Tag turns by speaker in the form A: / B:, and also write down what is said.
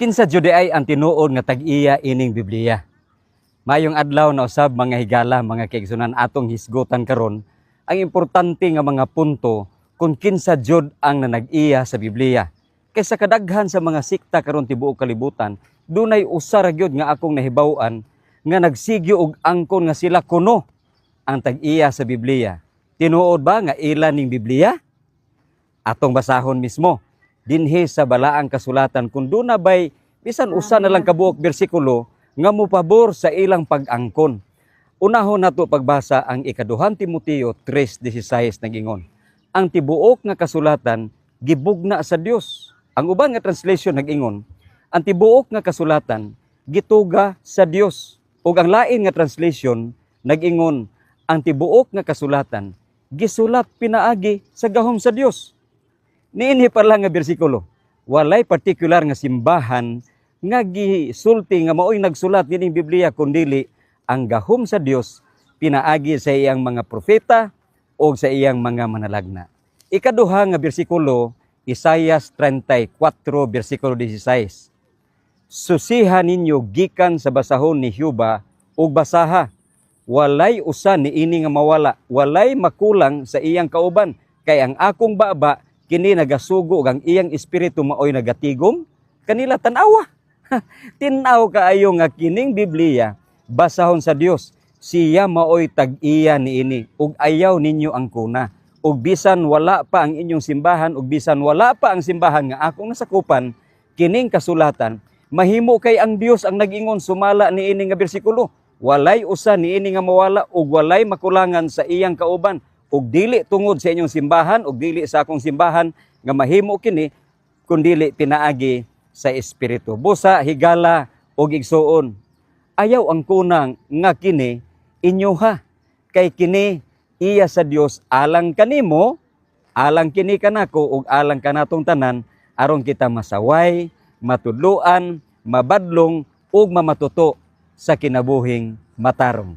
A: Kinsa jud ay ang tinuod nga tag-iya ining Biblia. Mayong adlaw na usab mga higala mga kaigsunan atong hisgutan karon ang importante nga mga punto kung kinsa jud ang nanag-iya sa Biblia. Kaysa kadaghan sa mga sikta karon tibuok kalibutan, dunay usa ra gyud nga akong nahibaw-an nga nagsigyo og angkon nga sila kuno ang tag-iya sa Biblia. Tinuod ba nga ilan ning Biblia? Atong basahon mismo dinhi sa balaang kasulatan kung doon na bay bisan usa na lang kabuok bersikulo nga mopabor sa ilang pag-angkon. Unahon nato pagbasa ang ikaduhan Timoteo 3:16 nagingon. Ang tibuok nga kasulatan gibugna sa Dios. Ang uban nga translation nagingon, ang tibuok nga kasulatan gituga sa Dios. Ug ang lain nga translation nagingon, ang tibuok nga kasulatan gisulat pinaagi sa gahom sa Dios. Niinhi pa lang nga bersikulo. Walay partikular nga simbahan nga gisulti nga maoy nagsulat kining Biblia kundili ang gahom sa Dios pinaagi sa iyang mga propeta o sa iyang mga manalagna. Ikaduha nga bersikulo Isayas 34 bersikulo 16. Susihan ninyo gikan sa basahon ni Huba ug basaha walay usa ni ini nga mawala walay makulang sa iyang kauban kay ang akong baba kini nagasugo ug ang iyang espiritu maoy nagatigom. Kanila tan-awa. Tinaw kaayo nga kining Biblia basahon sa Dios siya maoy tag-iya niini ug ayaw ninyo ang kuna. Ug bisan wala pa ang inyong simbahan ug bisan wala pa ang simbahan nga akong nasakupan kining kasulatan mahimo kay ang Dios ang nag-ingon sumala niini nga bersikulo. Walay usa niini nga mawala ug walay makulangan sa iyang kauban ug dili tungod sa inyong simbahan ug dili sa akong simbahan nga mahimo kini kundili pinaagi sa espiritu. Busa higala ug igsuon. Ayaw ang kunang nga kini inyoha. Kay kini iya sa Dios alang kanimo alang kini kanako ug alang kanatong tanan aron kita masaway matudloan mabadlong ug mamatuto sa kinabuhing matarong